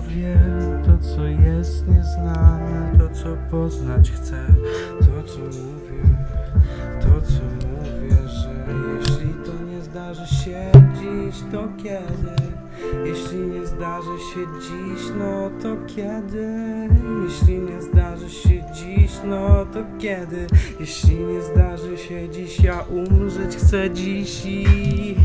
To co jest nieznane To co poznać chcę To co mówię To co mówię Że jeśli to nie zdarzy się dziś To kiedy? Jeśli nie zdarzy się dziś No to kiedy? Jeśli nie zdarzy się dziś No to kiedy? Jeśli nie zdarzy się dziś Ja umrzeć chcę dziś i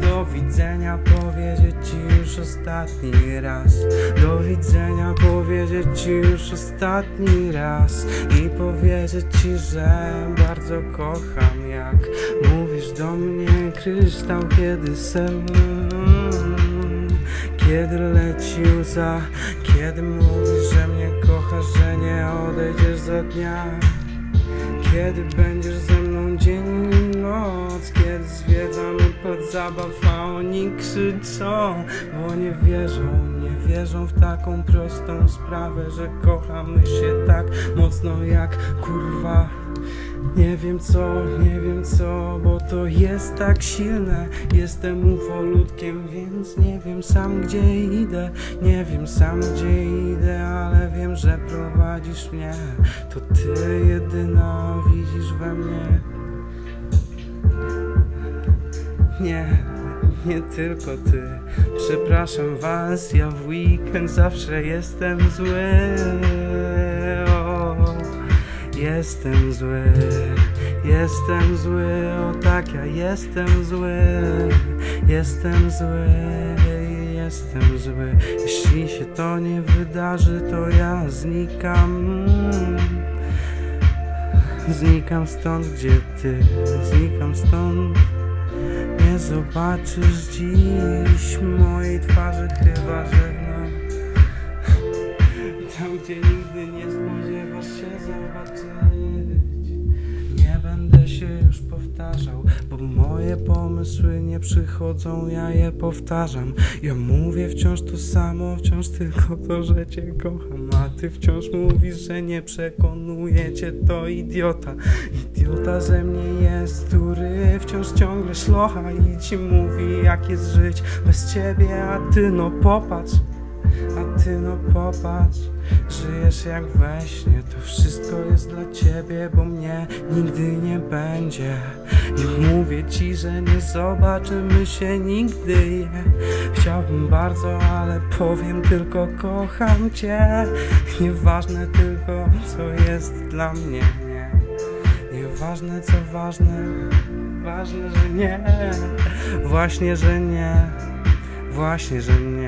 do widzenia powiedzieć ci już ostatni raz Do widzenia powiedzieć ci już ostatni raz I powiedzieć ci, że bardzo kocham Jak mówisz do mnie kryształ kiedy sen Kiedy leci łza Kiedy mówisz, że mnie kochasz, że nie odejdziesz za dnia? Kiedy będziesz ze mną dzień i noc? Kiedy zwiedzamy pod zabaw, a oni krzyczą? Bo nie wierzą, nie wierzą w taką prostą sprawę Że kochamy się tak mocno jak kurwa. Nie wiem co, nie wiem co, bo to jest tak silne. Jestem ufolutkiem, więc nie wiem sam gdzie idę. Nie wiem sam gdzie idę, ale wiem, że prowadzisz mnie. To ty jedyna widzisz we mnie. Nie, nie tylko ty. Przepraszam was, ja w weekend zawsze jestem zły. O, Jestem zły, jestem zły, o tak ja jestem zły. Jestem zły, jestem zły. Jeśli się to nie wydarzy, to ja znikam. Znikam stąd, gdzie ty, znikam stąd. Nie zobaczysz dziś mojej twarzy chyba że no Tam gdzie nigdy nie spodziewasz się będę się już powtarzał Bo moje pomysły nie przychodzą, ja je powtarzam. Ja mówię wciąż to samo, wciąż tylko to, że cię kocham A ty wciąż mówisz, że nie przekonuje cię to idiota. Idiota ze mnie jest, który wciąż ciągle szlocha I ci mówi jak jest żyć bez ciebie A ty no popatrz ty no popatrz, żyjesz jak we śnie To wszystko jest dla ciebie, bo mnie nigdy nie będzie. Nie mówię ci, że nie zobaczymy się nigdy. Chciałbym bardzo, ale powiem tylko kocham cię. Nieważne tylko co jest dla mnie, nie Nieważne co ważne, ważne, że nie. Właśnie, że nie, właśnie, że nie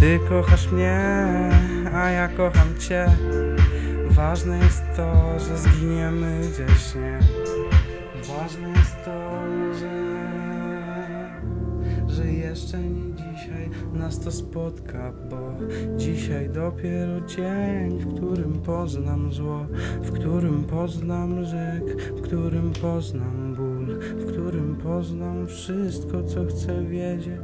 ty kochasz mnie, a ja kocham cię. Ważne jest to, że zginiemy gdzieś, nie? Ważne jest to, że Że jeszcze nie dzisiaj nas to spotka Bo dzisiaj dopiero dzień, w którym poznam zło W którym poznam żyk, w którym poznam ból W którym poznam wszystko, co chcę wiedzieć